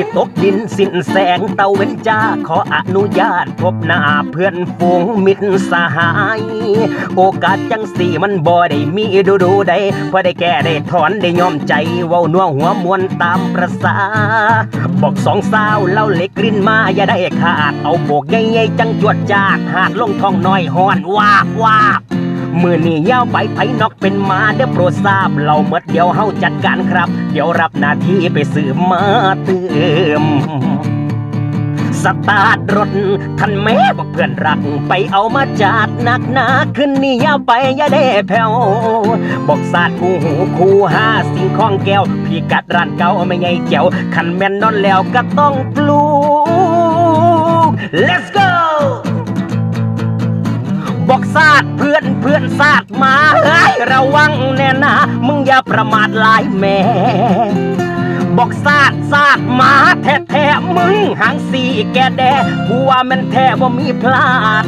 ที่ตกดินสิ้นแสงเตาเว้นจ้า ขออนุญาตพบหน้าเพื่อนฝูงมิตรสหาย โอกาสจังสี่มันบ่ได้มีดูดูๆได้พอได้แก้ได้ถอนได้ยอมใจเว้านัวหัวมวนตามประสา บอกสองสาวเล่าเล็กรินมาอย่าได้ขาด เอาโบกใหญ่ๆจังจวดจาดหาดลงท้องน้อยหอนวาบวาบ มือนี่ยาวไปไผนอกเป็นมาเด้อโปรดทราบเราเมดเดี๋ยวเฮาจัดการครับ เดี๋ยวรับหน้าที่ไปสืบมาเติมสตาร์ทรถท่านแม่บอกเพื่อนรัก ไปเอามาจาดหนักหนาขึ้นนี่ยาวไปอย่าได้แผ่วบอกศาสตร์คู่หูคู่ห้าสิ่งของแก้ว พี่กัดร้านเก่าไม่ไงเจียวขันแม่นนอนแล้วก็ต้องปลูก let's go สาดมาเฮ้ยระวังแน่นะ มึงอย่าประมาทหลายแม่บอกซาดซาดมาแท้แท้มึงหางสีแกแดผัวมันแท้ว่ามีพลาด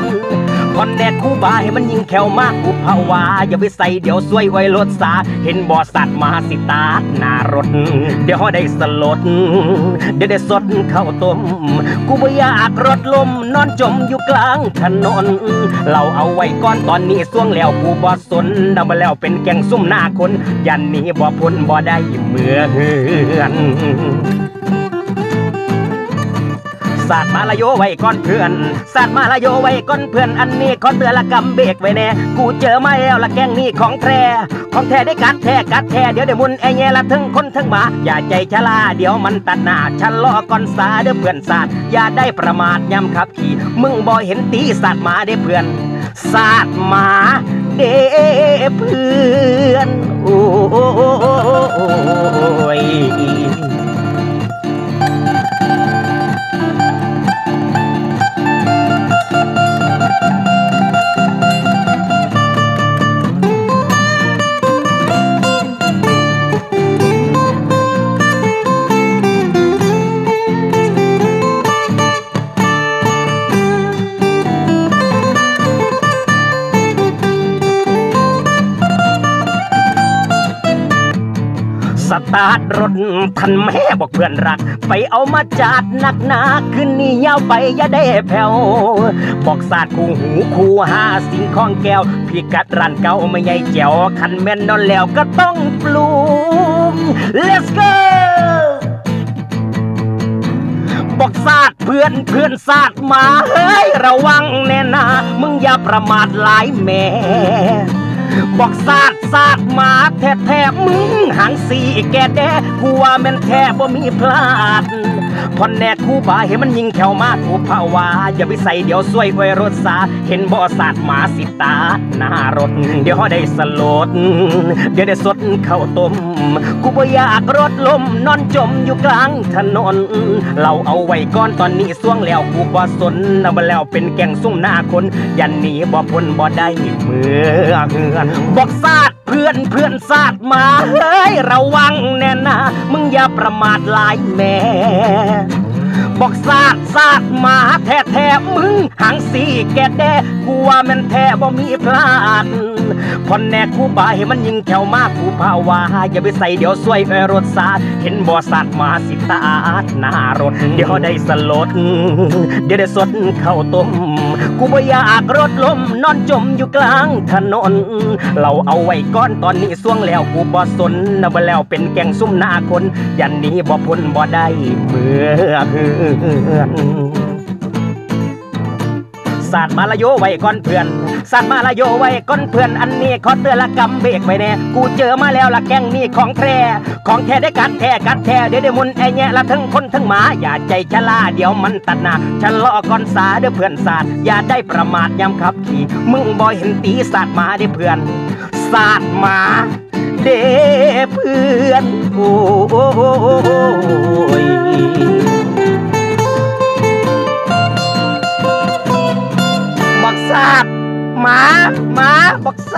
คอนแดดคู่บาให้มันยิงแขวมากกูภาวา อย่าไปใส่เดี๋ยวซวยไว้รถสา เห็นบอสัตว์มาสิตาร์ทหน้ารถ เดี๋ยวได้สลด เดี๋ยวได้สดเข้าต้ม กูบ่อยากรถลม นอนจมอยู่กลางถนน เราเอาไว้ก่อนตอนนี้ส่วงแล้วกูบ่สนดำมาแล้วเป็นแกงซุ่มหน้าคน ยันนี้บ่พ้นบ่ได้เมื่อเฮือน สาดมาละโยไว้ก่อนเพื่อนสาดมาละโยไว้ก่อนเพื่อนอันนี้ขอเตือนละกำเบรกไว้แน่กูเจอมาแล้วละแกงนี่ของแท้ของแท้ได้กัดแท้กัดแท้เดี๋ยวได้มุนไอแง่ละทั้งคนทั้งหมา อย่าใจชะลาเดี๋ยวมันตัดหน้าฉันล้อก่อนสาเด้อเพื่อนสาดอย่าได้ประมาทยำขับขี่มึงบ่เห็นตีสาดหมาได้เพื่อนสาดหมาเด้เพื่อนโอ้ ตาร์ทรถทันแม่บอกเพื่อนรัก ไปเอามาจาดหนักหนาขึ้นนี่ยาวไปอย่าได้แผ่วบอกศาสตร์คู่หูคู่หาสิ่งของแก้วพี่กัดร้นเก่าไม่ใหญ่เจียวคันแม่นนอนแล้วก็ต้องปลูก let's go บอกศาสตร์เพื่อนเพื่อนศาสตร์มาเฮ้ยระวังแน่นะมึงอย่าประมาทหลายแม่บอกซาด ซาดหมาแท้แท้ๆมึงหางสีแกแดกูว่าแม่นแท้บ่มีพลาดพอนแน่คู่บาเห็นมันยิงแขวมากกูภาวาอย่าไปใส่เดี๋ยวซวยไว้รถสาเห็นบ่อซาดหมาสิตาหน้ารถ เดี๋ยวได้สลด เดี๋ยวได้สดเข้าต้มกูบ่อยากรถลมนอนจมอยู่กลางถนน เราเอาไว้ก่อนตอนนี้ส่วงแล้วกูบ่สนเอามาแล้วเป็นแกงซุ่มหน้าคน ยันหนีบ่พ้นบ่ได้เมือเฮือนบอกซาด พื่อนเพื่อนซาดมาเฮ้ยระวังแน่นะ มึงอย่าประมาทลายแม่ บอกซาดซาดมาแท้แท้มึงหางสีแกแดกูว่ามันแท้บ่มีพลาดพอนแน่คู่บาให้มันยิงแถวมากกูภาวาอย่าไปใส่เดี๋ยวซวยไอ้รถสาดเห็นบ่สาดมาสิตาดหน้ารถ เดี๋ยวได้สลด เดี๋ยวได้สดข้าต้มกูบ่อยากรถลมนอนจมอยู่กลางถนน เราเอาไว้ก่อนตอนนี้ส่วงแล้วกูบ่สนนะบ่แล้วเป็นแกงซุ่มหน้าคน ยันนี้บ่พ้นบ่ได้เมื่อเฮือนสาดมาลโยไว้ก่อนเพื่อนสาดมาลโยไว้ก่อนเพื่อนอันนี้ขอเตือนละกำเบรกไว้แน่กูเจอมาแล้วละแกงนี่ของแท้ของแท้ได้กัดแท้กัดแท้เดี๋ยวได้มุนไอแง่ละทั้งคนทั้งหมาอย่าใจชะลาเดี๋ยวมันตัดหน้าฉันล้อก่อนสาเด้อเพื่อนสาดอย่าได้ประมาทยามขับขี่มึงบ่เห็นตีสาดมาเด้อเพื่อนสาดมาเด้เพื่อนโอ้ย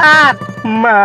า